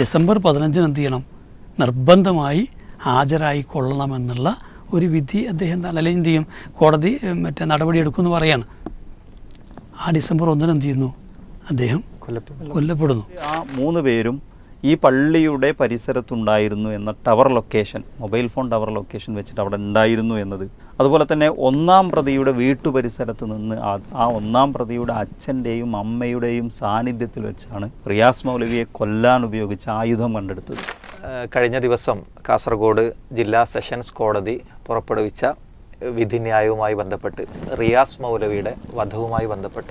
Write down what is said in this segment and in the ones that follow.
December പതിനഞ്ചിന് എന്ത് ചെയ്യണം? നിർബന്ധമായി ഹാജരായി കൊള്ളണമെന്നുള്ള ഒരു വിധി അദ്ദേഹം അല്ലെങ്കിൽ എന്ത് ചെയ്യും? കോടതി മറ്റേ നടപടി എടുക്കുമെന്ന് പറയാണ്. ആ ഡിസംബർ ഒന്നിന് എന്ത് ചെയ്യുന്നു? അദ്ദേഹം കൊല്ലപ്പെടുന്നു. ആ മൂന്ന് പേരും ഈ പള്ളിയുടെ പരിസരത്തുണ്ടായിരുന്നു എന്ന tower location mobile phone tower location വെച്ചിട്ട് അവിടെ ഉണ്ടായിരുന്നു എന്നത്. അതുപോലെ തന്നെ ഒന്നാം പ്രതിയുടെ വീട്ടു പരിസരത്ത് നിന്ന് ആ ഒന്നാം പ്രതിയുടെ അച്ഛന്റെയും അമ്മയുടെയും സാന്നിധ്യത്തിൽ വെച്ചാണ് റിയാസ് മൗലവിയെ കൊല്ലാൻ ഉപയോഗിച്ച ആയുധം കണ്ടെടുത്തത്. കഴിഞ്ഞ ദിവസം കാസർഗോഡ് ജില്ലാ സെഷൻസ് കോടതി പുറപ്പെടുവിച്ച വിധിന്യായവുമായി ബന്ധപ്പെട്ട് റിയാസ് മൗലവിയുടെ വധവുമായി ബന്ധപ്പെട്ട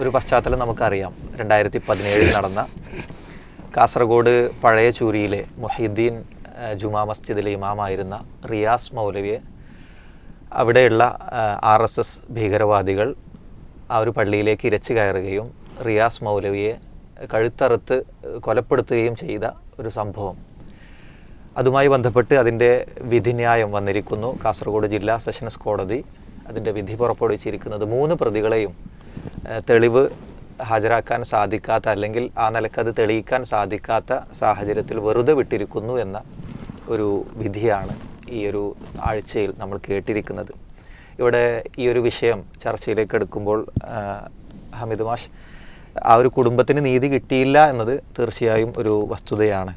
ഒരു പശ്ചാത്തലം നമുക്കറിയാം. രണ്ടായിരത്തി പതിനേഴിൽ നടന്ന കാസർഗോഡ് പഴയ ചൂരിയിലെ മുഹീദ്ദീൻ ജുമാ മസ്ജിദിലെ ഇമാമായിരുന്ന റിയാസ് മൗലവിയെ അവിടെയുള്ള ആർ എസ് എസ് ഭീകരവാദികൾ ആ ഒരു പള്ളിയിലേക്ക് ഇരച്ചു കയറുകയും റിയാസ് മൗലവിയെ കഴുത്തറുത്ത് കൊലപ്പെടുത്തുകയും ചെയ്ത ഒരു സംഭവം. അതുമായി ബന്ധപ്പെട്ട് അതിന്റെ വിധിന്യായം വന്നിരിക്കുന്നു. കാസർഗോഡ് ജില്ലാ സെഷൻസ് കോടതി അതിന്റെ വിധി പുറപ്പെടുവിച്ചിരിക്കുന്നത് മൂന്ന് പ്രതികളെയും തെളിവ് ഹാജരാക്കാൻ സാധിക്കാത്ത അല്ലെങ്കിൽ ആ നിലയ്ക്ക് അത് തെളിയിക്കാൻ സാധിക്കാത്ത സാഹചര്യത്തിൽ വെറുതെ വിട്ടിരിക്കുന്നു എന്ന ഒരു വിധിയാണ് ഈ ഒരു ആഴ്ചയിൽ നമ്മൾ കേട്ടിരിക്കുന്നത്. ഇവിടെ ഈ ഒരു വിഷയം ചർച്ചയിലേക്ക് എടുക്കുമ്പോൾ ഹമീദ് മാഷ് ആ ഒരു കുടുംബത്തിന് നീതി കിട്ടിയില്ല എന്നത് തീർച്ചയായും ഒരു വസ്തുതയാണ്.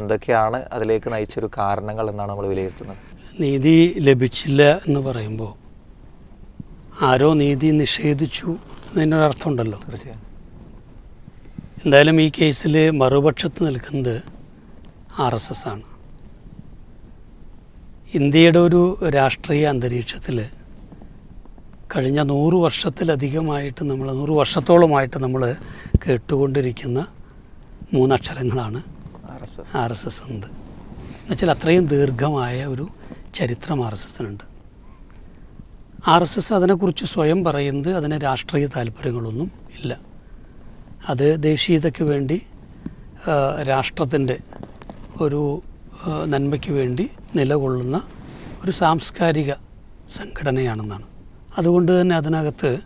എന്തൊക്കെയാണ് അതിലേക്ക് നയിച്ചൊരു കാരണങ്ങൾ എന്നാണ് നമ്മൾ വിലയിരുത്തുന്നത്? നീതി ലഭിച്ചില്ല എന്ന് പറയുമ്പോൾ ആരോ നീതി നിഷേധിച്ചു എന്നതിനൊരർത്ഥമുണ്ടല്ലോ തീർച്ചയായും. എന്തായാലും ഈ കേസിൽ മറുപക്ഷത്ത് നിൽക്കുന്നത് ആർ എസ് എസ് ആണ്. ഇന്ത്യയുടെ ഒരു രാഷ്ട്രീയ അന്തരീക്ഷത്തിൽ കഴിഞ്ഞ നൂറ് വർഷത്തിലധികമായിട്ട് നമ്മൾ നൂറ് വർഷത്തോളമായിട്ട് നമ്മൾ കേട്ടുകൊണ്ടിരിക്കുന്ന മൂന്നക്ഷരങ്ങളാണ് ആർ എസ് എസ് എന്നത്. എന്നുവെച്ചാൽ അത്രയും ദീർഘമായ ഒരു ചരിത്രം ആർ എസ് എസിനുണ്ട്. ആർ എസ് എസ് അതിനെക്കുറിച്ച് സ്വയം പറയുന്നത് അതിന് രാഷ്ട്രീയ താല്പര്യങ്ങളൊന്നും ഇല്ല. അത് ദേശീയതയ്ക്ക് വേണ്ടി രാഷ്ട്രത്തിന്റെ ഒരു നന്മയ്ക്ക് വേണ്ടി നിലകൊള്ളുന്ന ഒരു സാംസ്കാരിക സംഘടനയാണെന്നാണ്. അതുകൊണ്ട് തന്നെ അതിനകത്ത്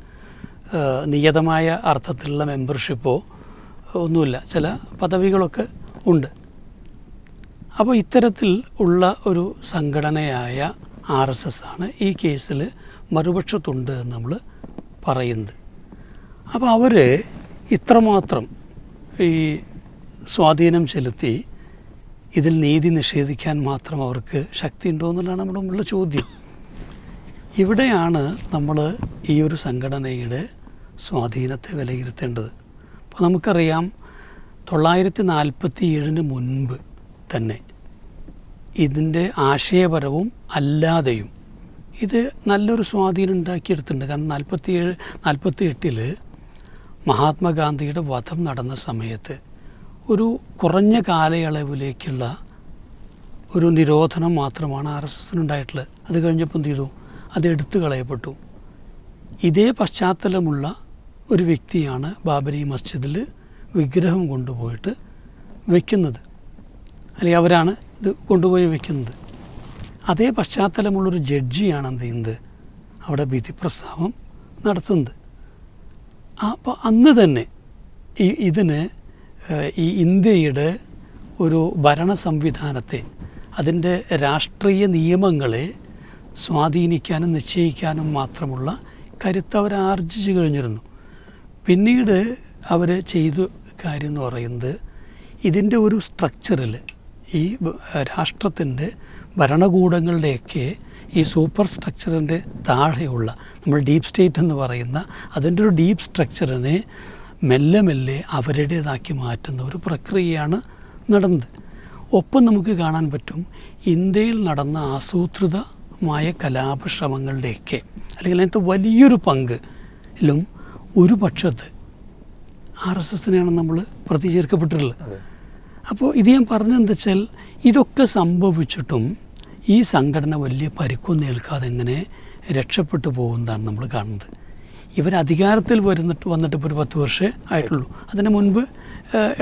നിയതമായ അർത്ഥത്തിലുള്ള മെമ്പർഷിപ്പോ ഒന്നുമില്ല. ചില പദവികളൊക്കെ ഉണ്ട്. അപ്പോൾ ഇത്തരത്തിൽ ഉള്ള ഒരു സംഘടനയായ ആർ എസ് എസ് ആണ് ഈ കേസിൽ മറുപക്ഷത്തുണ്ട് നമ്മൾ പറയുന്നത്. അപ്പോൾ അവർ ഇത്രമാത്രം ഈ സ്വാധീനം ചെലുത്തി ഇതിൽ നീതി നിഷേധിക്കാൻ മാത്രം അവർക്ക് ശക്തി ഉണ്ടോ എന്നുള്ളതാണ് നമ്മുടെ മുമ്പുള്ള ചോദ്യം. ഇവിടെയാണ് നമ്മൾ ഈ ഒരു സംഘടനയുടെ സ്വാധീനത്തെ വിലയിരുത്തേണ്ടത്. അപ്പോൾ നമുക്കറിയാം തൊള്ളായിരത്തി നാൽപ്പത്തി ഏഴിന് മുൻപ് തന്നെ ഇതിന്റെ ആശയപരവും അല്ലാതെയും ഇത് നല്ലൊരു സ്വാധീനം ഉണ്ടാക്കിയെടുത്തിട്ടുണ്ട്. കാരണം നാൽപ്പത്തി ഏഴ് നാൽപ്പത്തി എട്ടിൽ മഹാത്മാഗാന്ധിയുടെ വധം നടന്ന സമയത്ത് ഒരു കുറഞ്ഞ കാലയളവിലേക്കുള്ള ഒരു നിരോധനം മാത്രമാണ് ആർ എസ് എസിനുണ്ടായിട്ടുള്ളത്. അത് കഴിഞ്ഞപ്പോൾ എന്ത് ചെയ്തു? അത് എടുത്തു കളയപ്പെട്ടു. ഇതേ പശ്ചാത്തലമുള്ള ഒരു വ്യക്തിയാണ് ബാബരി മസ്ജിദിൽ വിഗ്രഹം കൊണ്ടുപോയിട്ട് വയ്ക്കുന്നത് അല്ലെങ്കിൽ അവരാണ് ഇത് കൊണ്ടുപോയി വയ്ക്കുന്നത് അതേ പശ്ചാത്തലമുള്ളൊരു ജഡ്ജിയാണ് എന്ത് ചെയ്യുന്നത്? അവിടെ വിധി പ്രസ്താവം നടത്തുന്നത്. അപ്പോൾ അന്ന് തന്നെ ഈ ഇതിന് ഈ ഇന്ത്യയുടെ ഒരു ഭരണ സംവിധാനത്തെ അതിന്റെ രാഷ്ട്രീയ നിയമങ്ങളെ സ്വാധീനിക്കാനും നിശ്ചയിക്കാനും മാത്രമുള്ള കരുത്ത് അവർ ആർജിച്ചു കഴിഞ്ഞിരുന്നു. പിന്നീട് അവർ ചെയ്ത കാര്യം എന്ന് പറയുന്നത് ഇതിന്റെ ഒരു സ്ട്രക്ചറിൽ ഈ രാഷ്ട്രത്തിന്റെ ഭരണകൂടങ്ങളുടെയൊക്കെ ഈ സൂപ്പർ സ്ട്രക്ചറിന്റെ താഴെയുള്ള നമ്മൾ ഡീപ്പ് സ്റ്റേറ്റ് എന്ന് പറയുന്ന അതിന്റെ ഒരു ഡീപ്പ് സ്ട്രക്ചറിനെ മെല്ലെ മെല്ലെ അവരുടേതാക്കി മാറ്റുന്ന ഒരു പ്രക്രിയയാണ് നടന്നത്. ഒപ്പം നമുക്ക് കാണാൻ പറ്റും ഇന്ത്യയിൽ നടന്ന ആസൂത്രിതമായ കലാപശ്രമങ്ങളുടെയൊക്കെ അല്ലെങ്കിൽ അതിനകത്ത് വലിയൊരു പങ്കിലും ഒരു പക്ഷത്ത് ആർ എസ് എസിനെയാണ് നമ്മൾ പ്രതി ചേർക്കപ്പെട്ടിട്ടുള്ളത് അപ്പോൾ ഇത് ഞാൻ പറഞ്ഞെന്താ വെച്ചാൽ ഇതൊക്കെ സംഭവിച്ചിട്ടും ഈ സംഘടന വലിയ പരിക്കൊന്നും ഏൽക്കാതെ എങ്ങനെ രക്ഷപ്പെട്ടു പോകുന്നതാണ് നമ്മൾ കാണുന്നത്. ഇവർ അധികാരത്തിൽ വരുന്നിട്ട് വന്നിട്ട് ഇപ്പോൾ ഒരു പത്ത് വർഷമേ ആയിട്ടുള്ളൂ. അതിന് മുൻപ്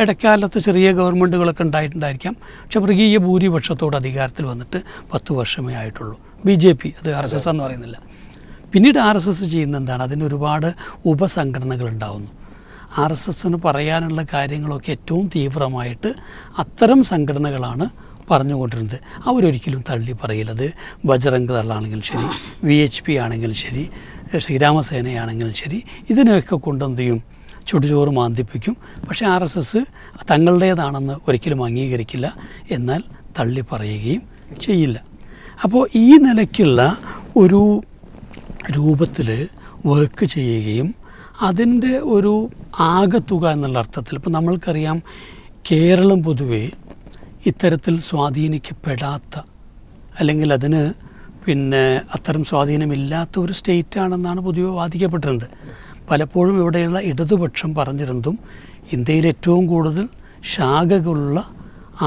ഇടക്കാലത്ത് ചെറിയ ഗവൺമെന്റുകളൊക്കെ ഉണ്ടായിട്ടുണ്ടായിരിക്കാം. പക്ഷെ മൃഗീയ ഭൂരിപക്ഷത്തോട് അധികാരത്തിൽ വന്നിട്ട് പത്ത് വർഷമേ ആയിട്ടുള്ളൂ. ബി ജെ പി അത് ആർ എസ് എസ് എന്ന് പറയുന്നില്ല. പിന്നീട് ആർ എസ് എസ് ചെയ്യുന്ന എന്താണ്? അതിന് ഒരുപാട് ഉപസംഘടനകൾ ഉണ്ടാവുന്നു. ആർ എസ് എസിന് പറയാനുള്ള കാര്യങ്ങളൊക്കെ ഏറ്റവും തീവ്രമായിട്ട് അത്തരം സംഘടനകളാണ് പറഞ്ഞുകൊണ്ടിരുന്നത്. അവരൊരിക്കലും തള്ളി പറയില്ല അത് ബജറംഗ് ദളാണെങ്കിലും ശരി വി എച്ച് പി ആണെങ്കിലും ശരി ശ്രീരാമസേനയാണെങ്കിലും ശരി ഇതിനെയൊക്കെ കൊണ്ടെന്ത് ചെയ്യും? ചുടുചോറ് മാന്തിപ്പിക്കും. പക്ഷേ ആർ എസ് എസ് തങ്ങളുടേതാണെന്ന് ഒരിക്കലും അംഗീകരിക്കില്ല. എന്നാൽ തള്ളി പറയുകയും ചെയ്യില്ല. അപ്പോൾ ഈ നിലയ്ക്കുള്ള ഒരു രൂപത്തിൽ വർക്ക് ചെയ്യുകയും അതിന്റെ ഒരു ആകത്തുക എന്നുള്ള അർത്ഥത്തിൽ ഇപ്പോൾ നമ്മൾക്കറിയാം കേരളം പൊതുവെ ഇത്തരത്തിൽ സ്വാധീനിക്കപ്പെടാത്ത അല്ലെങ്കിൽ അതിന് പിന്നെ അത്തരം സ്വാധീനമില്ലാത്ത ഒരു സ്റ്റേറ്റ് ആണെന്നാണ് പൊതുവെ വാദിക്കപ്പെട്ടിരുന്നത്. പലപ്പോഴും ഇവിടെയുള്ള ഇടതുപക്ഷം പറഞ്ഞിരുന്നതും ഇന്ത്യയിൽ ഏറ്റവും കൂടുതൽ ശാഖകളുള്ള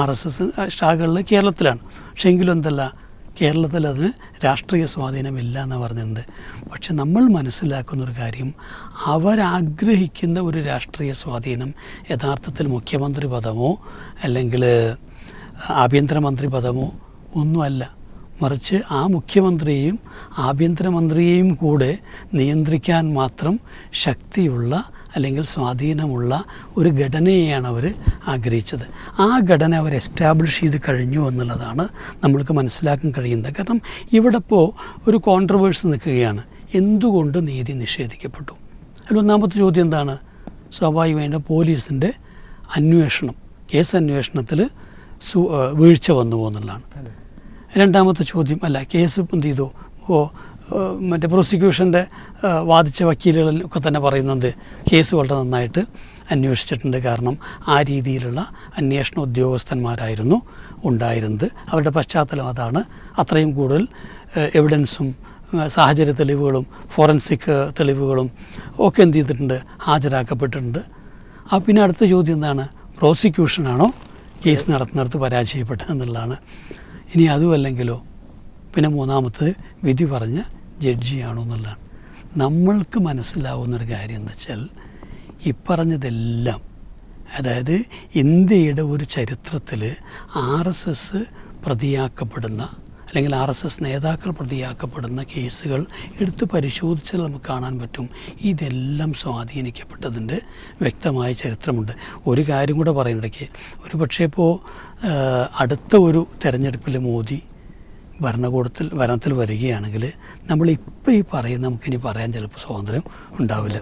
ആർ എസ് എസ് ശാഖകളിൽ കേരളത്തിലാണ്. പക്ഷേ എങ്കിലും എന്തല്ല കേരളത്തിൽ അതിന് രാഷ്ട്രീയ സ്വാധീനമില്ല എന്ന് പറഞ്ഞിട്ടുണ്ട് പക്ഷെ നമ്മൾ മനസ്സിലാക്കുന്ന ഒരു കാര്യം അവരാഗ്രഹിക്കുന്ന ഒരു രാഷ്ട്രീയ സ്വാധീനം യഥാർത്ഥത്തിൽ മുഖ്യമന്ത്രി പദമോ അല്ലെങ്കിൽ ആഭ്യന്തരമന്ത്രി പദമോ ഒന്നുമല്ല. മറിച്ച് ആ മുഖ്യമന്ത്രിയെയും ആഭ്യന്തരമന്ത്രിയെയും കൂടെ നിയന്ത്രിക്കാൻ മാത്രം ശക്തിയുള്ള അല്ലെങ്കിൽ സ്വാധീനമുള്ള ഒരു ഘടനയെയാണ് അവർ ആഗ്രഹിച്ചത്. ആ ഘടന അവർ എസ്റ്റാബ്ലിഷ് ചെയ്ത് കഴിഞ്ഞു എന്നുള്ളതാണ് നമ്മൾക്ക് മനസ്സിലാക്കാൻ കഴിയുന്നത്. കാരണം ഇവിടെ ഇപ്പോൾ ഒരു കോൺട്രവേഴ്സ് നിൽക്കുകയാണ്. എന്തുകൊണ്ട് നീതി നിഷേധിക്കപ്പെട്ടു? അതിൽ ഒന്നാമത്തെ ചോദ്യം എന്താണ്? സ്വാഭാവികമായിട്ട് പോലീസിന്റെ അന്വേഷണം കേസ് അന്വേഷണത്തിൽ വീഴ്ച വന്നു എന്നുള്ളതാണ് രണ്ടാമത്തെ ചോദ്യം അല്ല കേസ് എന്ത് ചെയ്തു? ഓ മറ്റേ പ്രോസിക്യൂഷന്റെ വാദിച്ച വക്കീലുകളൊക്കെ തന്നെ പറയുന്നത് കേസ് വളരെ നന്നായിട്ട് അന്വേഷിച്ചിട്ടുണ്ട് കാരണം ആ രീതിയിലുള്ള അന്വേഷണ ഉദ്യോഗസ്ഥന്മാരായിരുന്നു ഉണ്ടായിരുന്നത്. അവരുടെ പശ്ചാത്തലം അതാണ്. അത്രയും കൂടുതൽ എവിഡൻസും സാഹചര്യ തെളിവുകളും ഫോറൻസിക് തെളിവുകളും ഒക്കെ എന്ത് ചെയ്തിട്ടുണ്ട്? ഹാജരാക്കപ്പെട്ടിട്ടുണ്ട്. ആ പിന്നെ അടുത്ത ചോദ്യം എന്താണ്? പ്രോസിക്യൂഷനാണോ കേസ് നടത്തുന്നിടത്ത് പരാജയപ്പെട്ടു എന്നുള്ളതാണ്. ഇനി അതുമല്ലെങ്കിലോ പിന്നെ മൂന്നാമത്തത് വിധി പറഞ്ഞ ജഡ്ജിയാണോ എന്നുള്ളതാണ്. നമ്മൾക്ക് മനസ്സിലാവുന്നൊരു കാര്യം എന്ന് വെച്ചാൽ ഇപ്പറഞ്ഞതെല്ലാം അതായത് ഇന്ത്യയുടെ ഒരു ചരിത്രത്തിൽ ആർ എസ് എസ് പ്രതിയാക്കപ്പെടുന്ന അല്ലെങ്കിൽ ആർ എസ് എസ് നേതാക്കൾ പ്രതിയാക്കപ്പെടുന്ന കേസുകൾ എടുത്ത് പരിശോധിച്ചാൽ നമുക്ക് കാണാൻ പറ്റും. ഇതെല്ലാം സ്വാധീനിക്കപ്പെട്ടതിന്റെ വ്യക്തമായ ചരിത്രമുണ്ട്. ഒരു കാര്യം കൂടെ പറയുന്നിടയ്ക്ക് ഒരു പക്ഷേ ഇപ്പോൾ അടുത്ത ഒരു തെരഞ്ഞെടുപ്പിൽ മോദി ഭരണകൂടത്തിൽ ഭരണത്തിൽ വരികയാണെങ്കിൽ നമ്മളിപ്പോൾ ഈ പറയുന്ന നമുക്കിനി പറയാൻ ചിലപ്പോൾ സ്വാതന്ത്ര്യം ഉണ്ടാവില്ല.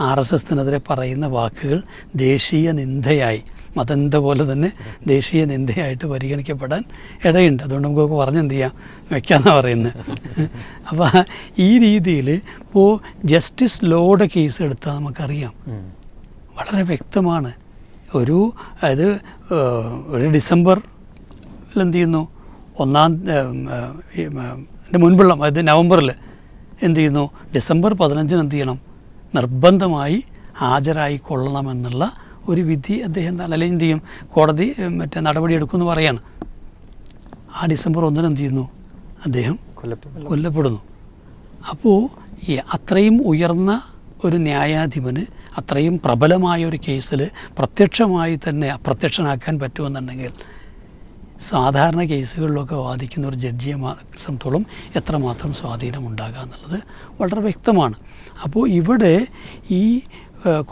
ആർ എസ് എസിനെതിരെ പറയുന്ന വാക്കുകൾ ദേശീയ നിന്ദയായി മതനിന്ദ പോലെ തന്നെ ദേശീയ നിന്ദയായിട്ട് പരിഗണിക്കപ്പെടാൻ ഇടയുണ്ട്. അതുകൊണ്ട് നമുക്കൊക്കെ പറഞ്ഞെന്ത് ചെയ്യാം? വെക്കാമെന്നാണ് പറയുന്നത് അപ്പോൾ ഈ രീതിയിൽ ഇപ്പോൾ ജസ്റ്റിസ് ലോയുടെ കേസ് എടുത്താൽ നമുക്കറിയാം. വളരെ വ്യക്തമാണ്. ഒരു അതായത് ഒരു ഡിസംബർ എന്ത് ചെയ്യുന്നു? ഒന്നാം എന്റെ മുൻപുള്ള അതായത് നവംബറിൽ എന്ത് ചെയ്യുന്നു? ഡിസംബർ പതിനഞ്ചിന് എന്ത് ചെയ്യണം? നിർബന്ധമായി ഹാജരായി കൊള്ളണമെന്നുള്ള ഒരു വിധി അദ്ദേഹം അല്ലെങ്കിൽ എന്ത് ചെയ്യും? കോടതി മറ്റേ നടപടിയെടുക്കും എന്ന് പറയാണ്. ആ ഡിസംബർ ഒന്നിന് എന്ത് ചെയ്യുന്നു? അദ്ദേഹം കൊല്ലപ്പെടുന്നു. അപ്പോൾ ഈ അത്രയും ഉയർന്ന ഒരു ന്യായാധിപന് അത്രയും പ്രബലമായ ഒരു കേസിൽ പ്രത്യക്ഷമായി തന്നെ അപ്രത്യക്ഷനാക്കാൻ പറ്റുമെന്നുണ്ടെങ്കിൽ സാധാരണ കേസുകളിലൊക്കെ വാദിക്കുന്ന ഒരു ജഡ്ജിയെ സംബന്ധിച്ചോളം എത്രമാത്രം സ്വാധീനം ഉണ്ടാകുക എന്നുള്ളത് വളരെ വ്യക്തമാണ്. അപ്പോൾ ഇവിടെ ഈ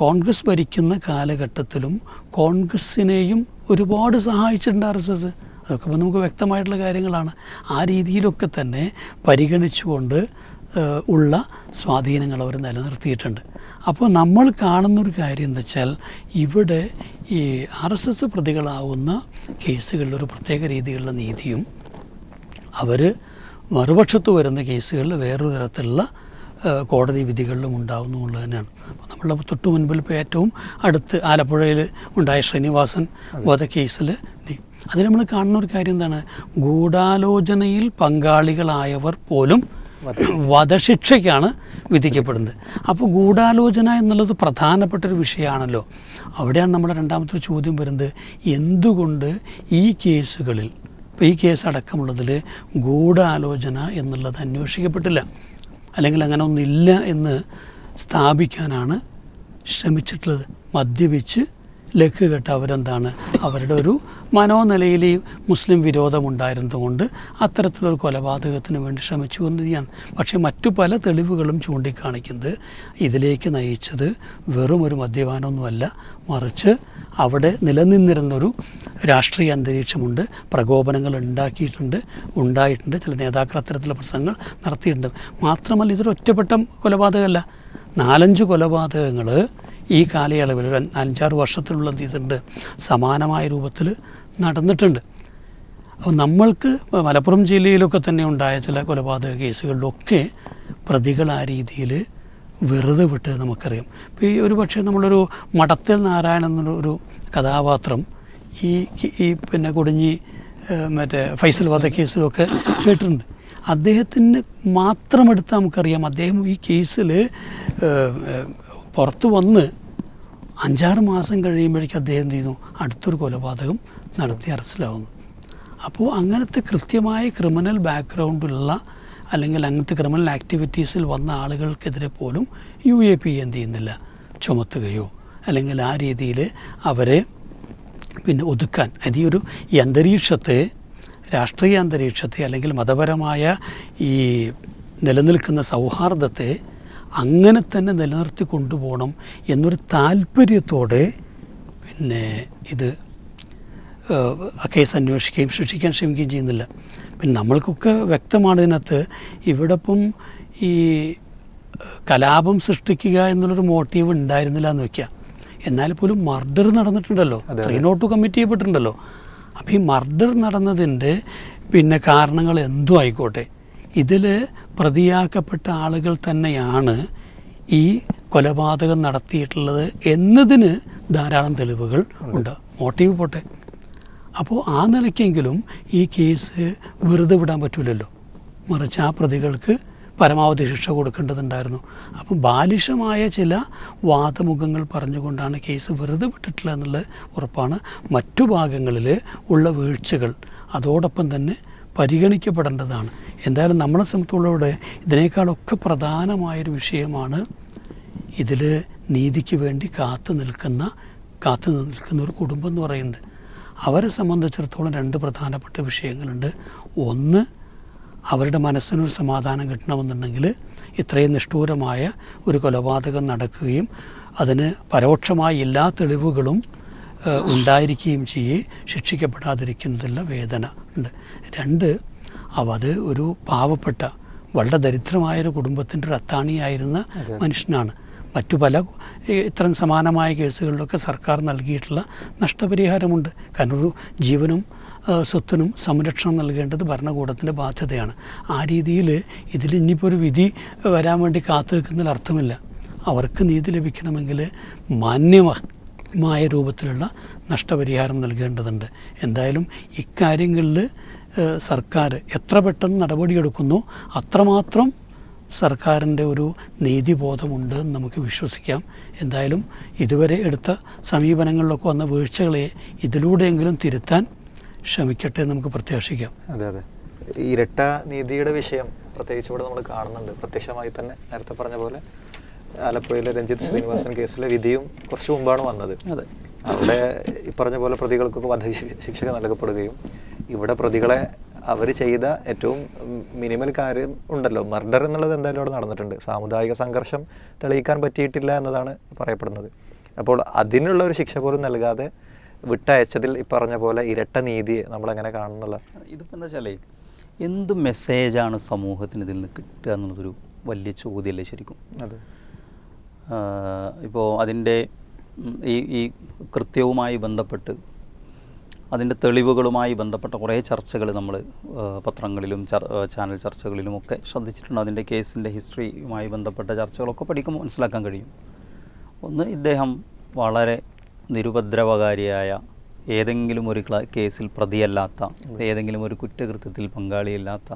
കോൺഗ്രസ് ഭരിക്കുന്ന കാലഘട്ടത്തിലും കോൺഗ്രസ്സിനെയും ഒരുപാട് സഹായിച്ചിട്ടുണ്ട് ആർ എസ് എസ്. അതൊക്കെ ഇപ്പോൾ നമുക്ക് വ്യക്തമായിട്ടുള്ള കാര്യങ്ങളാണ്. ആ രീതിയിലൊക്കെ തന്നെ പരിഗണിച്ചുകൊണ്ട് ഉള്ള സ്വാധീനങ്ങൾ അവർ നിലനിർത്തിയിട്ടുണ്ട്. അപ്പോൾ നമ്മൾ കാണുന്നൊരു കാര്യം എന്താ വെച്ചാൽ ഇവിടെ ഈ ആർ എസ് എസ് പ്രതികളാവുന്ന കേസുകളിൽ ഒരു പ്രത്യേക രീതിയിലുള്ള നീതിയും അവർ മറുപക്ഷത്ത് വരുന്ന കേസുകളിൽ വേറൊരു തരത്തിലുള്ള കോടതി വിധികളിലും ഉണ്ടാവുന്നു എന്നുള്ളത് തന്നെയാണ്. അപ്പോൾ നമ്മളുടെ തൊട്ട് മുൻപിൽ ഇപ്പോൾ ഏറ്റവും അടുത്ത് ആലപ്പുഴയിൽ ഉണ്ടായ ശ്രീനിവാസൻ വധക്കേസിൽ അതിൽ നമ്മൾ കാണുന്ന ഒരു കാര്യം എന്താണ്? ഗൂഢാലോചനയിൽ പങ്കാളികളായവർ പോലും വധശിക്ഷയ്ക്കാണ് വിധിക്കപ്പെടുന്നത്. അപ്പോൾ ഗൂഢാലോചന എന്നുള്ളത് പ്രധാനപ്പെട്ട ഒരു വിഷയമാണല്ലോ. അവിടെയാണ് നമ്മുടെ രണ്ടാമത്തെ ചോദ്യം വരുന്നത്. എന്തുകൊണ്ട് ഈ കേസുകളിൽ ഇപ്പോൾ ഈ കേസ് അടക്കമുള്ളതിൽ ഗൂഢാലോചന എന്നുള്ളത് അന്വേഷിക്കപ്പെട്ടില്ല? അല്ലെങ്കിൽ അങ്ങനെ ഒന്നില്ല എന്ന് സ്ഥാപിക്കാനാണ് ശ്രമിച്ചിട്ടുള്ളത്. മദ്യപിച്ച് ലക്ക് കെട്ട് അവരെന്താണ്? അവരുടെ ഒരു മനോനിലയിൽ ഈ മുസ്ലിം വിരോധമുണ്ടായിരുന്നതുകൊണ്ട് അത്തരത്തിലൊരു കൊലപാതകത്തിന് വേണ്ടി ശ്രമിച്ചു എന്നതാണ്. പക്ഷേ മറ്റു പല തെളിവുകളും ചൂണ്ടിക്കാണിക്കുന്നത് ഇതിലേക്ക് നയിച്ചത് വെറും ഒരു മദ്യപാനമൊന്നുമല്ല മറിച്ച് അവിടെ നിലനിന്നിരുന്നൊരു രാഷ്ട്രീയ അന്തരീക്ഷമുണ്ട് പ്രകോപനങ്ങൾ ഉണ്ടാക്കിയിട്ടുണ്ട് ഉണ്ടായിട്ടുണ്ട് ചില നേതാക്കൾ അത്തരത്തിലുള്ള പ്രസംഗങ്ങൾ നടത്തിയിട്ടുണ്ട്. മാത്രമല്ല ഇതൊരു ഒറ്റപ്പെട്ട കൊലപാതകമല്ല. നാലഞ്ച് കൊലപാതകങ്ങൾ ഈ കാലയളവിൽ ഒരു അഞ്ചാറ് വർഷത്തിലുള്ള ഇതുണ്ട്. സമാനമായ രൂപത്തിൽ നടന്നിട്ടുണ്ട്. അപ്പോൾ നമ്മൾക്ക് മലപ്പുറം ജില്ലയിലൊക്കെ തന്നെ ഉണ്ടായ ചില കൊലപാതക കേസുകളിലൊക്കെ പ്രതികൾ ആ രീതിയിൽ വെറുതെ വിട്ട് നമുക്കറിയാം. ഇപ്പോൾ ഈ ഒരു പക്ഷേ നമ്മളൊരു മടത്തിൽ നാരായണൻ എന്നൊരു ഒരു കഥാപാത്രം ഈ ഈ പിന്നെ കുടുങ്ങി മറ്റേ ഫൈസൽ വധക്കേസിലൊക്കെ കേട്ടിട്ടുണ്ട്. അദ്ദേഹത്തിന് മാത്രം എടുത്താൽ നമുക്കറിയാം. അദ്ദേഹം ഈ കേസിൽ പുറത്തു വന്ന് അഞ്ചാറ് മാസം കഴിയുമ്പോഴേക്കും അദ്ദേഹം എന്ത് ചെയ്യുന്നു അടുത്തൊരു കൊലപാതകം നടത്തി അറസ്റ്റിലാവുന്നു. അപ്പോൾ അങ്ങനത്തെ കൃത്യമായ ക്രിമിനൽ ബാക്ക്ഗ്രൗണ്ടുള്ള അല്ലെങ്കിൽ അങ്ങനത്തെ ക്രിമിനൽ ആക്ടിവിറ്റീസിൽ വന്ന ആളുകൾക്കെതിരെ പോലും യു എ പി എന്ത് ചെയ്യുന്നില്ല? ചുമത്തുകയോ അല്ലെങ്കിൽ ആ രീതിയിൽ അവരെ പിന്നെ ഒതുക്കാൻ. അത് ഈ ഒരു അന്തരീക്ഷത്തെ രാഷ്ട്രീയ അന്തരീക്ഷത്തെ അല്ലെങ്കിൽ മതപരമായ ഈ നിലനിൽക്കുന്ന സൗഹാർദ്ദത്തെ അങ്ങനെ തന്നെ നിലനിർത്തി കൊണ്ടുപോകണം എന്നൊരു താല്പര്യത്തോടെ പിന്നെ ഇത് കേസ് അന്വേഷിക്കുകയും ശിക്ഷിക്കാൻ ശ്രമിക്കുകയും ചെയ്യുന്നില്ല. പിന്നെ നമ്മൾക്കൊക്കെ വ്യക്തമാണ് ഇതിനകത്ത് ഇവിടെ ഇപ്പം ഈ കലാപം സൃഷ്ടിക്കുക എന്നുള്ളൊരു മോട്ടീവ് ഉണ്ടായിരുന്നില്ല എന്ന് വെക്കുക. എന്നാൽ പോലും മർഡർ നടന്നിട്ടുണ്ടല്ലോ. ത്രീ നോട്ട് ടു കമ്മിറ്റ് ചെയ്യപ്പെട്ടിട്ടുണ്ടല്ലോ. അപ്പോൾ ഈ മർഡർ നടന്നതിന്റെ പിന്നെ കാരണങ്ങൾ എന്തും ആയിക്കോട്ടെ. ഇതിൽ പ്രതിയാക്കപ്പെട്ട ആളുകൾ തന്നെയാണ് ഈ കൊലപാതകം നടത്തിയിട്ടുള്ളത് എന്നതിന് ധാരാളം തെളിവുകൾ ഉണ്ട്. മോട്ടീവ് പോട്ടെ. അപ്പോൾ ആ നിലയ്ക്കെങ്കിലും ഈ കേസ് വെറുതെ വിടാൻ പറ്റില്ലല്ലോ മറിച്ച് ആ പ്രതികൾക്ക് പരമാവധി ശിക്ഷ കൊടുക്കേണ്ടതുണ്ടായിരുന്നു. അപ്പം ബാലിഷമായ ചില വാദമുഖങ്ങൾ പറഞ്ഞുകൊണ്ടാണ് കേസ് വെറുതെ വിട്ടിട്ടുള്ളത് എന്നുള്ളത് ഉറപ്പാണ്. മറ്റു ഭാഗങ്ങളിൽ ഉള്ള വീഴ്ചകൾ അതോടൊപ്പം തന്നെ പരിഗണിക്കപ്പെടേണ്ടതാണ്. എന്തായാലും നമ്മളെ സംബന്ധിച്ചുള്ളവിടെ ഇതിനേക്കാളൊക്കെ പ്രധാനമായൊരു വിഷയമാണ് ഇതിൽ നീതിക്ക് വേണ്ടി കാത്തു നിൽക്കുന്ന കാത്തു നിൽക്കുന്ന ഒരു കുടുംബം എന്ന് പറയുന്നത്. അവരെ സംബന്ധിച്ചിടത്തോളം രണ്ട് പ്രധാനപ്പെട്ട വിഷയങ്ങളുണ്ട്. ഒന്ന് അവരുടെ മനസ്സിനൊരു സമാധാനം കിട്ടണമെന്നുണ്ടെങ്കിൽ ഇത്രയും നിഷ്ഠൂരമായ ഒരു കൊലപാതകം നടക്കുകയും അതിന് പരോക്ഷമായ എല്ലാ തെളിവുകളും ഉണ്ടായിരിക്കുകയും ചെയ്യേ ശിക്ഷിക്കപ്പെടാതിരിക്കുന്നതിലുള്ള വേദന ഉണ്ട്. രണ്ട് അവ അത് ഒരു പാവപ്പെട്ട വളരെ ദരിദ്രമായൊരു കുടുംബത്തിന്റെ ഒരു അത്താണിയായിരുന്ന മനുഷ്യനാണ്. മറ്റു പല ഇത്തരം സമാനമായ കേസുകളിലൊക്കെ സർക്കാർ നൽകിയിട്ടുള്ള നഷ്ടപരിഹാരമുണ്ട്. കാരണം ഒരു ജീവനും സ്വത്തിനും സംരക്ഷണം നൽകേണ്ടത് ഭരണകൂടത്തിന്റെ ബാധ്യതയാണ്. ആ രീതിയിൽ ഇതിൽ ഇനിയിപ്പോൾ ഒരു വിധി വരാൻ വേണ്ടി കാത്തു നിൽക്കുന്നതിൽ അർത്ഥമില്ല. അവർക്ക് നീതി ലഭിക്കണമെങ്കിൽ മാന്യമായ രൂപത്തിലുള്ള നഷ്ടപരിഹാരം നൽകേണ്ടതുണ്ട്. എന്തായാലും ഇക്കാര്യങ്ങളിൽ സർക്കാർ എത്ര പെട്ടെന്ന് നടപടിയെടുക്കുന്നു അത്രമാത്രം സർക്കാരിന്റെ ഒരു നീതിബോധമുണ്ട് എന്ന് നമുക്ക് വിശ്വസിക്കാം. എന്തായാലും ഇതുവരെ എടുത്ത സമീപനങ്ങളിലൊക്കെ വന്ന വീഴ്ചകളെ ഇതിലൂടെയെങ്കിലും തിരുത്താൻ ശ്രമിക്കട്ടെ നമുക്ക് പ്രത്യാശിക്കാം. അതെ അതെ. ഇരട്ട നീതിയുടെ വിഷയം പ്രത്യേകിച്ച് ഇവിടെ നമ്മൾ കാണുന്നുണ്ട്. പ്രത്യക്ഷമായി തന്നെ നേരത്തെ പറഞ്ഞ പോലെ ആലപ്പുഴയിലെ രഞ്ജിത്ത് ശ്രീനിവാസൻ കേസിലെ വിധിയും കുറച്ച് മുമ്പാണ് വന്നത്. അവിടെ ഈ പറഞ്ഞ പോലെ പ്രതികൾക്കൊക്കെ വധശിക്ഷ നൽകപ്പെടുകയും ഇവിടെ പ്രതികളെ അവർ ചെയ്ത ഏറ്റവും മിനിമൽ കാര്യം ഉണ്ടല്ലോ. മർഡർ എന്നുള്ളത് എന്തായാലും അവിടെ നടന്നിട്ടുണ്ട്. സാമുദായിക സംഘർഷം തെളിയിക്കാൻ പറ്റിയിട്ടില്ല എന്നതാണ് പറയപ്പെടുന്നത്. അപ്പോൾ അതിനുള്ള ഒരു ശിക്ഷ പോലും നൽകാതെ വിട്ടയച്ചതിൽ ഈ പറഞ്ഞ പോലെ ഇരട്ട നീതി നമ്മളെങ്ങനെ കാണുന്നുള്ള ഇതിപ്പോൾ എന്താ വെച്ചാലേ എന്ത് മെസ്സേജാണ് സമൂഹത്തിന് ഇതിൽ നിന്ന് കിട്ടുക എന്നുള്ളതൊരു വലിയ ചോദ്യമല്ലേ ശരിക്കും? അതെ. ഇപ്പോൾ അതിന്റെ ഈ ഈ കൃത്യവുമായി ബന്ധപ്പെട്ട് അതിന്റെ തെളിവുകളുമായി ബന്ധപ്പെട്ട കുറേ ചർച്ചകൾ നമ്മൾ പത്രങ്ങളിലും ചാനൽ ചർച്ചകളിലും ഒക്കെ ശ്രദ്ധിച്ചിട്ടുണ്ട്. അതിന്റെ കേസിന്റെ ഹിസ്റ്ററിയുമായി ബന്ധപ്പെട്ട ചർച്ചകളൊക്കെ പഠിക്കുമ്പോൾ മനസ്സിലാക്കാൻ കഴിയും. ഒന്ന് ഇദ്ദേഹം വളരെ നിരുപദ്രവകാരിയായ ഏതെങ്കിലും ഒരു കേസിൽ പ്രതിയല്ലാത്ത ഏതെങ്കിലും ഒരു കുറ്റകൃത്യത്തിൽ പങ്കാളിയില്ലാത്ത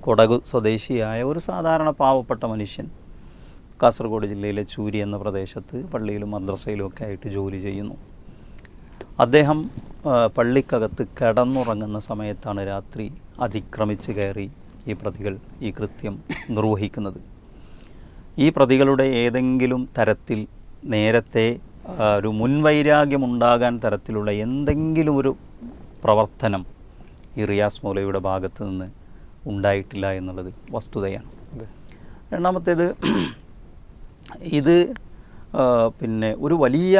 കൊടകു സ്വദേശിയായ ഒരു സാധാരണ പാവപ്പെട്ട മനുഷ്യൻ കാസർഗോഡ് ജില്ലയിലെ ചൂരി എന്ന പ്രദേശത്ത് പള്ളിയിലും മദ്രസയിലും ഒക്കെ ആയിട്ട് ജോലി ചെയ്യുന്നു. അദ്ദേഹം പള്ളിക്കകത്ത് കിടന്നുറങ്ങുന്ന സമയത്താണ് രാത്രി അതിക്രമിച്ച് കയറി ഈ പ്രതികൾ ഈ കൃത്യം നിർവഹിക്കുന്നത്. ഈ പ്രതികളുടെ ഏതെങ്കിലും തരത്തിൽ നേരത്തെ ഒരു മുൻവൈരാഗ്യം ഉണ്ടാകാൻ തരത്തിലുള്ള എന്തെങ്കിലും ഒരു പ്രവർത്തനം ഈ റിയാസ് മൗലയുടെ ഭാഗത്തു നിന്ന് ഉണ്ടായിട്ടില്ല എന്നുള്ളത് വസ്തുതയാണ്. രണ്ടാമത്തേത് ഇത് പിന്നെ ഒരു വലിയ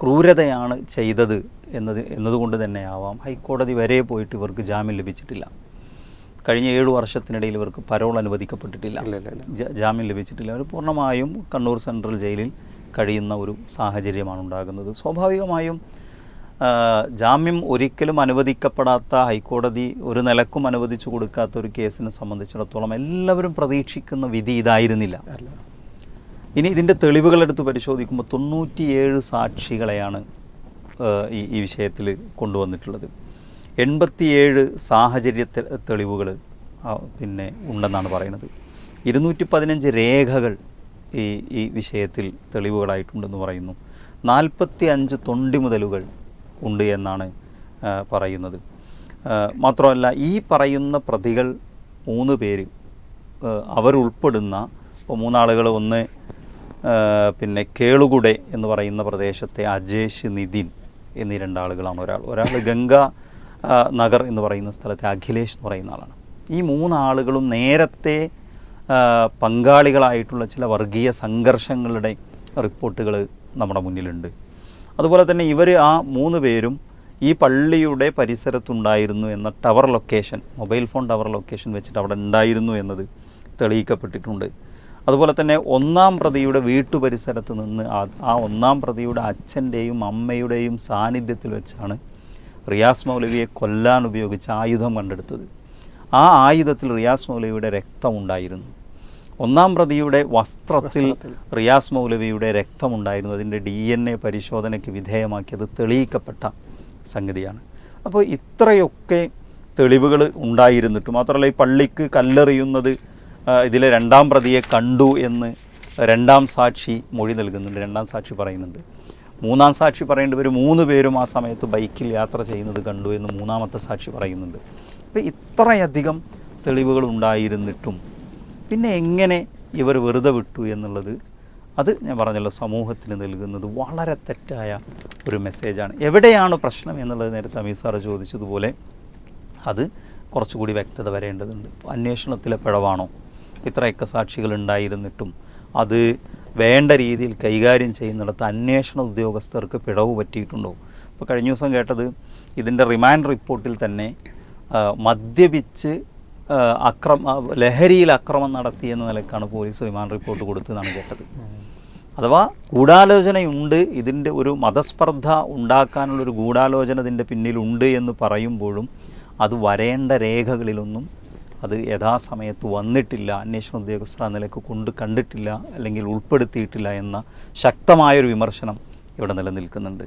ക്രൂരതയാണ് ചെയ്തത് എന്നത് എന്നതുകൊണ്ട് തന്നെ ആവാം ഹൈക്കോടതി വരെ പോയിട്ട് ഇവർക്ക് ജാമ്യം ലഭിച്ചിട്ടില്ല. കഴിഞ്ഞ ഏഴ് വർഷത്തിനിടയിൽ ഇവർക്ക് പരോൾ അനുവദിക്കപ്പെട്ടിട്ടില്ല. ജാമ്യം ലഭിച്ചിട്ടില്ല. അവർ പൂർണമായും കണ്ണൂർ സെൻട്രൽ ജയിലിൽ കഴിയുന്ന ഒരു സാഹചര്യമാണ് ഉണ്ടാകുന്നത്. സ്വാഭാവികമായും ജാമ്യം ഒരിക്കലും അനുവദിക്കപ്പെടാത്ത ഹൈക്കോടതി ഒരു നിലക്കും അനുവദിച്ചു കൊടുക്കാത്ത ഒരു കേസിനെ സംബന്ധിച്ചിടത്തോളം എല്ലാവരും പ്രതീക്ഷിക്കുന്ന വിധി ഇതായിരുന്നില്ല. ഇനി ഇതിന്റെ തെളിവുകളെടുത്ത് പരിശോധിക്കുമ്പോൾ തൊണ്ണൂറ്റിയേഴ് സാക്ഷികളെയാണ് ഈ ഈ വിഷയത്തിൽ കൊണ്ടുവന്നിട്ടുള്ളത്. എൺപത്തിയേഴ് സാഹചര്യ തെളിവുകൾ പിന്നെ ഉണ്ടെന്നാണ് പറയുന്നത്. ഇരുന്നൂറ്റി പതിനഞ്ച് രേഖകൾ ഈ ഈ വിഷയത്തിൽ തെളിവുകളായിട്ടുണ്ടെന്ന് പറയുന്നു. നാൽപ്പത്തി അഞ്ച് തൊണ്ടിമുതലുകൾ ഉണ്ട് എന്നാണ് പറയുന്നത്. മാത്രമല്ല ഈ പറയുന്ന പ്രതികൾ മൂന്ന് പേര് അവരുൾപ്പെടുന്ന ഇപ്പോൾ മൂന്നാളുകൾ ഒന്ന് പിന്നെ കേളുകുടെ എന്ന് പറയുന്ന പ്രദേശത്തെ അജേഷ് നിതിൻ എന്നീ രണ്ടാളുകളാണ് ഒരാൾ. ഒരാൾ ഗംഗ നഗർ എന്ന് പറയുന്ന സ്ഥലത്തെ അഖിലേഷ് എന്ന് പറയുന്ന ആളാണ്. ഈ മൂന്നാളുകളും നേരത്തെ പങ്കാളികളായിട്ടുള്ള ചില വർഗീയ സംഘർഷങ്ങളുടെ റിപ്പോർട്ടുകൾ നമ്മുടെ മുന്നിലുണ്ട്. അതുപോലെ തന്നെ ഇവർ ആ മൂന്ന് പേരും ഈ പള്ളിയുടെ പരിസരത്തുണ്ടായിരുന്നു എന്ന tower location mobile phone tower location വെച്ചിട്ട് അവിടെ ഉണ്ടായിരുന്നു എന്നത് തെളിയിക്കപ്പെട്ടിട്ടുണ്ട്. അതുപോലെ തന്നെ ഒന്നാം പ്രതിയുടെ വീട്ടു പരിസരത്ത് നിന്ന് ആ ആ ഒന്നാം പ്രതിയുടെ അച്ഛന്റെയും അമ്മയുടെയും സാന്നിധ്യത്തിൽ വെച്ചാണ് റിയാസ് മൗലവിയെ കൊല്ലാൻ ഉപയോഗിച്ച ആയുധം കണ്ടെടുത്തത്. ആ ആയുധത്തിൽ റിയാസ് മൗലവിയുടെ രക്തമുണ്ടായിരുന്നു ഒന്നാം പ്രതിയുടെ വസ്ത്രത്തിൽ റിയാസ് മൗലവിയുടെ രക്തമുണ്ടായിരുന്നു അതിന്റെ ഡി എൻ എ പരിശോധനയ്ക്ക് വിധേയമാക്കിയത് തെളിയിക്കപ്പെട്ട സംഗതിയാണ്. അപ്പോൾ ഇത്രയൊക്കെ തെളിവുകൾ ഉണ്ടായിരുന്നിട്ട് മാത്രമല്ല ഈ പള്ളിക്ക് കല്ലെറിയുന്നത് ഇതിലെ രണ്ടാം പ്രതിയെ കണ്ടു എന്ന് രണ്ടാം സാക്ഷി മൊഴി നൽകുന്നുണ്ട് രണ്ടാം സാക്ഷി പറയുന്നുണ്ട്. മൂന്നാം സാക്ഷി പറയേണ്ടവർ മൂന്ന് പേരും ആ സമയത്ത് ബൈക്കിൽ യാത്ര ചെയ്യുന്നത് കണ്ടു എന്ന് മൂന്നാമത്തെ സാക്ഷി പറയുന്നുണ്ട്. അപ്പോൾ ഇത്രയധികം തെളിവുകൾ ഉണ്ടായിരുന്നിട്ടും പിന്നെ എങ്ങനെ ഇവർ വെറുതെ വിട്ടു എന്നുള്ളത് അത് ഞാൻ പറഞ്ഞല്ലോ സമൂഹത്തിന് നൽകുന്നത് വളരെ തെറ്റായ ഒരു മെസ്സേജാണ്. എവിടെയാണ് പ്രശ്നം എന്നുള്ളത് നേരത്തെ അമീർ സാറ് ചോദിച്ചതുപോലെ അത് കുറച്ചുകൂടി വ്യക്തത വരേണ്ടതുണ്ട്. അന്വേഷണത്തിലെ പിഴവാണോ? ഇത്രയൊക്കെ സാക്ഷികൾ ഉണ്ടായിരുന്നിട്ടും അത് വേണ്ട രീതിയിൽ കൈകാര്യം ചെയ്യുന്നിടത്ത് അന്വേഷണ ഉദ്യോഗസ്ഥർക്ക് പിഴവ് പറ്റിയിട്ടുണ്ടോ? ഇപ്പോൾ കഴിഞ്ഞ ദിവസം കേട്ടത് ഇതിന്റെ റിമാൻഡ് റിപ്പോർട്ടിൽ തന്നെ മദ്യപിച്ച് അക്രമ ലഹരിയിൽ അക്രമം നടത്തി എന്ന നിലക്കാണ് പോലീസ് റിമാൻഡ് റിപ്പോർട്ട് കൊടുത്തതെന്നാണ് കേട്ടത്. അഥവാ ഗൂഢാലോചനയുണ്ട് ഇതിന്റെ ഒരു മതസ്പർദ്ധ ഉണ്ടാക്കാനുള്ളൊരു ഗൂഢാലോചന ഇതിന്റെ പിന്നിലുണ്ട് എന്ന് പറയുമ്പോഴും അത് വരേണ്ട രേഖകളിലൊന്നും അത് യഥാസമയത്ത് വന്നിട്ടില്ല അന്വേഷണ ഉദ്യോഗസ്ഥർ ആ നിലയ്ക്ക് കൊണ്ട് കണ്ടിട്ടില്ല അല്ലെങ്കിൽ ഉൾപ്പെടുത്തിയിട്ടില്ല എന്ന ശക്തമായൊരു വിമർശനം ഇവിടെ നിലനിൽക്കുന്നുണ്ട്.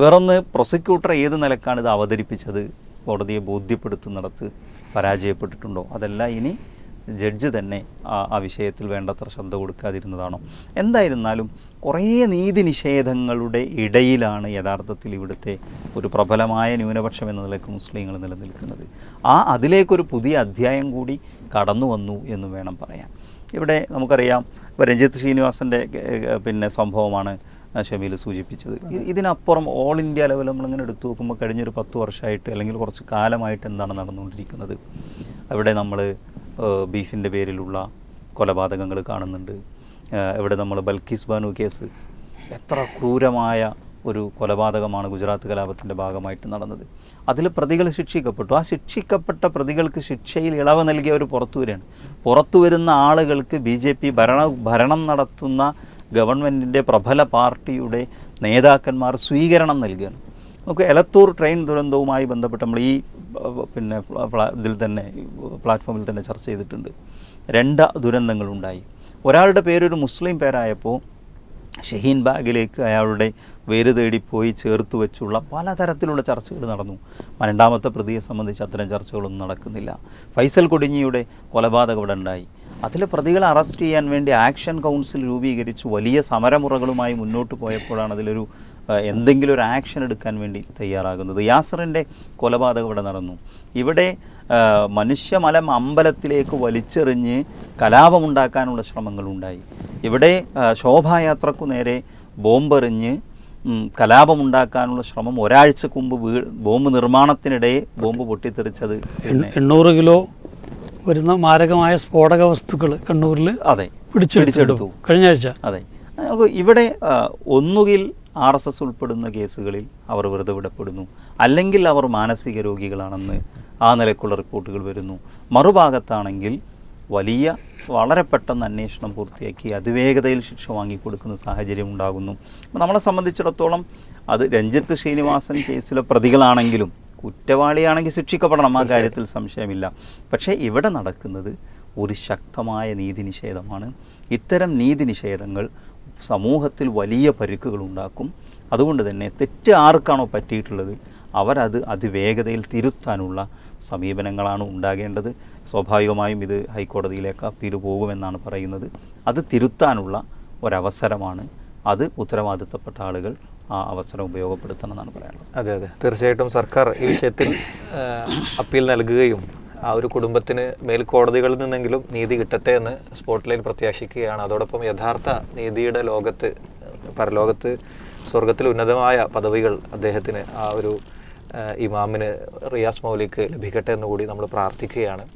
വേറൊന്ന് പ്രോസിക്യൂട്ടർ ഏത് നിലക്കാണ് ഇത് അവതരിപ്പിച്ചത്? കോടതിയെ ബോധ്യപ്പെടുത്തുന്നിടത്ത് പരാജയപ്പെട്ടിട്ടുണ്ടോ? അതല്ല ഇനി ജഡ്ജ് തന്നെ ആ വിഷയത്തിൽ വേണ്ടത്ര ശ്രദ്ധ കൊടുക്കാതിരുന്നതാണോ? എന്തായിരുന്നാലും കുറേ നീതി നിഷേധങ്ങളുടെ ഇടയിലാണ് യഥാർത്ഥത്തിൽ ഇവിടുത്തെ ഒരു പ്രബലമായ ന്യൂനപക്ഷം എന്ന നിലയ്ക്ക് മുസ്ലിങ്ങൾ നിലനിൽക്കുന്നത്. ആ അതിലേക്കൊരു പുതിയ അധ്യായം കൂടി കടന്നു വന്നു എന്ന് വേണം പറയാൻ. ഇവിടെ നമുക്കറിയാം ഇപ്പോൾ രഞ്ജിത്ത് ശ്രീനിവാസന്റെ പിന്നെ സംഭവമാണ് ഷമീൽ സൂചിപ്പിച്ചത്. ഇതിനപ്പുറം ഓൾ ഇന്ത്യ ലെവൽ നമ്മളിങ്ങനെ എടുത്തു നോക്കുമ്പോൾ കഴിഞ്ഞൊരു പത്ത് വർഷമായിട്ട് അല്ലെങ്കിൽ കുറച്ച് കാലമായിട്ട് എന്താണ് നടന്നുകൊണ്ടിരിക്കുന്നത്? അവിടെ നമ്മൾ ബീഫിന്റെ പേരിലുള്ള കൊലപാതകങ്ങൾ കാണുന്നുണ്ട്. ഇവിടെ നമ്മൾ ബൽക്കിസ് ബാനു കേസ് എത്ര ക്രൂരമായ ഒരു കൊലപാതകമാണ് ഗുജറാത്ത് കലാപത്തിന്റെ ഭാഗമായിട്ട് നടന്നത്. അതിൽ പ്രതികൾ ശിക്ഷിക്കപ്പെട്ടു. ആ ശിക്ഷിക്കപ്പെട്ട പ്രതികൾക്ക് ശിക്ഷയിൽ ഇളവ് നൽകിയവർ പുറത്തു വരികയാണ് പുറത്തു വരുന്ന ആളുകൾക്ക് ബി ജെ പി ഭരണ ഭരണം നടത്തുന്ന ഗവൺമെന്റിന്റെ പ്രബല പാർട്ടിയുടെ നേതാക്കന്മാർ സ്വീകരണം നൽകുകയാണ്. നമുക്ക് എലത്തൂർ ട്രെയിൻ ദുരന്തവുമായി ബന്ധപ്പെട്ട് നമ്മൾ ഈ പിന്നെ ഇതിൽ തന്നെ പ്ലാറ്റ്ഫോമിൽ തന്നെ ചർച്ച ചെയ്തിട്ടുണ്ട്. രണ്ട് ദുരന്തങ്ങളുണ്ടായി. ഒരാളുടെ പേരൊരു മുസ്ലിം പേരായപ്പോൾ ഷഹീൻ ബാഗിലേക്ക് അയാളുടെ വേര് തേടി പോയി ചേർത്ത് വെച്ചുള്ള പലതരത്തിലുള്ള ചർച്ചകൾ നടന്നു. രണ്ടാമത്തെ പ്രതിയെ സംബന്ധിച്ച് അത്തരം ചർച്ചകളൊന്നും നടക്കുന്നില്ല. ഫൈസൽ കൊടിഞ്ഞിയുടെ കൊലപാതകം ഇവിടെ ഉണ്ടായി. അതിൽ പ്രതികളെ അറസ്റ്റ് ചെയ്യാൻ വേണ്ടി ആക്ഷൻ കൗൺസിൽ രൂപീകരിച്ച്. വലിയ സമരമുറകളുമായി മുന്നോട്ട് പോയപ്പോഴാണ് അതിലൊരു എന്തെങ്കിലും ഒരു ആക്ഷൻ എടുക്കാൻ വേണ്ടി തയ്യാറാകുന്നത്. യാസറിന്റെ കൊലപാതകം ഇവിടെ നടന്നു. ഇവിടെ മനുഷ്യമലം അമ്പലത്തിലേക്ക് വലിച്ചെറിഞ്ഞ് കലാപമുണ്ടാക്കാനുള്ള ശ്രമങ്ങളുണ്ടായി ഇവിടെ ശോഭായാത്രക്കു നേരെ ബോംബെറിഞ്ഞ് കലാപമുണ്ടാക്കാനുള്ള ശ്രമം ഒരാഴ്ചക്ക് മുമ്പ് വീ ബോംബ് നിർമ്മാണത്തിനിടെ ബോംബ് പൊട്ടിത്തെറിച്ചത് എണ്ണൂറ് കിലോ വരുന്ന മാരകമായ സ്ഫോടക വസ്തുക്കൾ കണ്ണൂരിൽ അതെ. പിടിച്ചെടുത്തു. കഴിഞ്ഞ ആഴ്ച. അതെ. ഇവിടെ ഒന്നുകിൽ ആർ എസ് എസ് ഉൾപ്പെടുന്ന കേസുകളിൽ അവർ വെറുതെ വിടപ്പെടുന്നു. അല്ലെങ്കിൽ അവർ മാനസിക രോഗികളാണെന്ന് ആ നിലക്കുള്ള റിപ്പോർട്ടുകൾ വരുന്നു. മറുഭാഗത്താണെങ്കിൽ വലിയ വളരെ പെട്ടെന്ന് അന്വേഷണം പൂർത്തിയാക്കി അതിവേഗതയിൽ ശിക്ഷ വാങ്ങിക്കൊടുക്കുന്ന സാഹചര്യം ഉണ്ടാകുന്നു. നമ്മളെ സംബന്ധിച്ചിടത്തോളം അത് രഞ്ജിത്ത് ശ്രീനിവാസൻ കേസിലെ പ്രതികളാണെങ്കിലും കുറ്റവാളിയാണെങ്കിൽ ശിക്ഷിക്കപ്പെടണം ആ കാര്യത്തിൽ സംശയമില്ല. പക്ഷേ ഇവിടെ നടക്കുന്നത് ഒരു ശക്തമായ നീതി നിഷേധമാണ്. ഇത്തരം നീതി നിഷേധങ്ങൾ സമൂഹത്തിൽ വലിയ പരുക്കുകൾ ഉണ്ടാക്കും അതുകൊണ്ട് തന്നെ തെറ്റ് ആർക്കാണോ പറ്റിയിട്ടുള്ളത് അവരത് അതിവേഗതയിൽ തിരുത്താനുള്ള സമീപനങ്ങളാണ് ഉണ്ടാകേണ്ടത്. സ്വാഭാവികമായും ഇത് ഹൈക്കോടതിയിലേക്ക് അപ്പീൽ പോകുമെന്നാണ് പറയുന്നത്. അത് തിരുത്താനുള്ള ഒരവസരമാണ്. അത് ഉത്തരവാദിത്തപ്പെട്ട ആളുകൾ ആ അവസരം ഉപയോഗപ്പെടുത്തണം എന്നാണ് പറയാനുള്ളത്. അതെ അതെ. തീർച്ചയായിട്ടും സർക്കാർ ഈ വിഷയത്തിൽ അപ്പീൽ നൽകുകയും ആ ഒരു കുടുംബത്തിന് മേൽക്കോടതികളിൽ നിന്നെങ്കിലും നീതി കിട്ടട്ടെ എന്ന് സ്പോട്ട് ലൈൻ പ്രത്യാശിക്കുകയാണ്. അതോടൊപ്പം യഥാർത്ഥ നീതിയുടെ ലോകത്ത് പരലോകത്ത് സ്വർഗത്തിൽ ഉന്നതമായ പദവികൾ അദ്ദേഹത്തിന് ആ ഒരു ഇമാമിന് റിയാസ് മൗലിക്ക് ലഭിക്കട്ടെ എന്നുകൂടി നമ്മൾ പ്രാർത്ഥിക്കുകയാണ്.